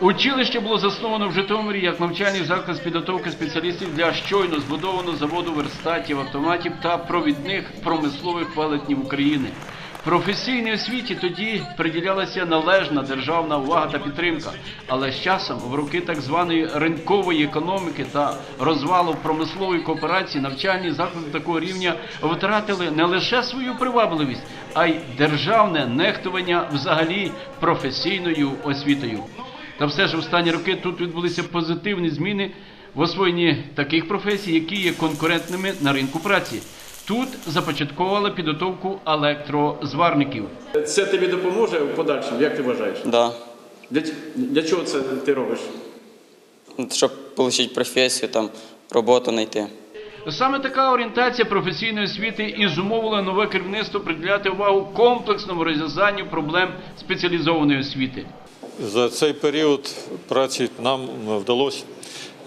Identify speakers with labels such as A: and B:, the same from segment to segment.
A: Училище було засновано в Житомирі як навчальний заклад з підготовки спеціалістів для щойно збудованого заводу верстатів, автоматів та провідних промислових велетнів України. Професійній освіті тоді приділялася належна державна увага та підтримка, але з часом в роки так званої ринкової економіки та розвалу промислової кооперації навчальні заклади такого рівня втратили не лише свою привабливість, а й державне нехтування взагалі професійною освітою. Та все ж останні роки тут відбулися позитивні зміни в освоєнні таких професій, які є конкурентними на ринку праці. Тут започатковували підготовку електрозварників.
B: Це тобі допоможе в подальшому, як ти вважаєш?
C: Да.
B: Для, для чого це ти робиш?
C: Щоб отримати професію, там, роботу знайти.
A: Саме така орієнтація професійної освіти і зумовила нове керівництво приділяти увагу комплексному розв'язанню проблем спеціалізованої освіти.
D: За цей період праці нам вдалося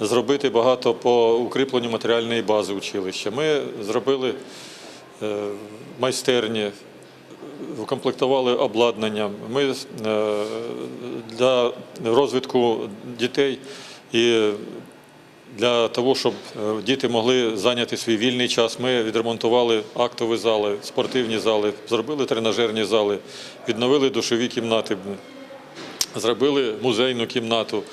D: зробити багато по укріпленню матеріальної бази училища. Ми зробили е, майстерні, укомплектували обладнанням. Ми е, для розвитку дітей і для того, щоб е, діти могли зайняти свій вільний час, ми відремонтували актові зали, спортивні зали, зробили тренажерні зали, відновили душові кімнати. Зробили музейну кімнату,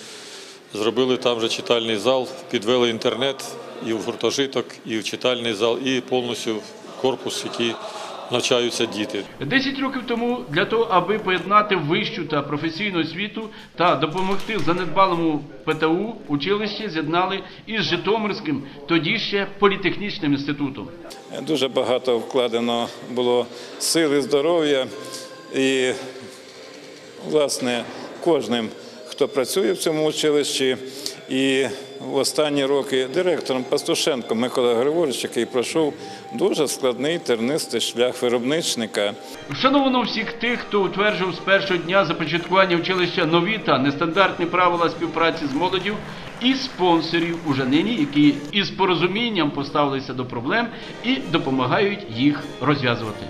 D: зробили там же читальний зал, підвели інтернет і в гуртожиток, і в читальний зал, і повністю корпус, який навчаються діти.
A: Десять років тому для того, аби поєднати вищу та професійну освіту та допомогти занедбалому ПТУ, училище з'єднали із Житомирським, тоді ще політехнічним інститутом.
E: Дуже багато вкладено було сили, здоров'я і, власне, кожним, хто працює в цьому училищі. І в останні роки директором Пастушенко Микола Григорович, який пройшов дуже складний тернистий шлях виробничника.
A: Вшановано всіх тих, хто утверджував з першого дня започаткування училища нові та нестандартні правила співпраці з молоддю, і спонсорів уже нині, які із порозумінням поставилися до проблем і допомагають їх розв'язувати.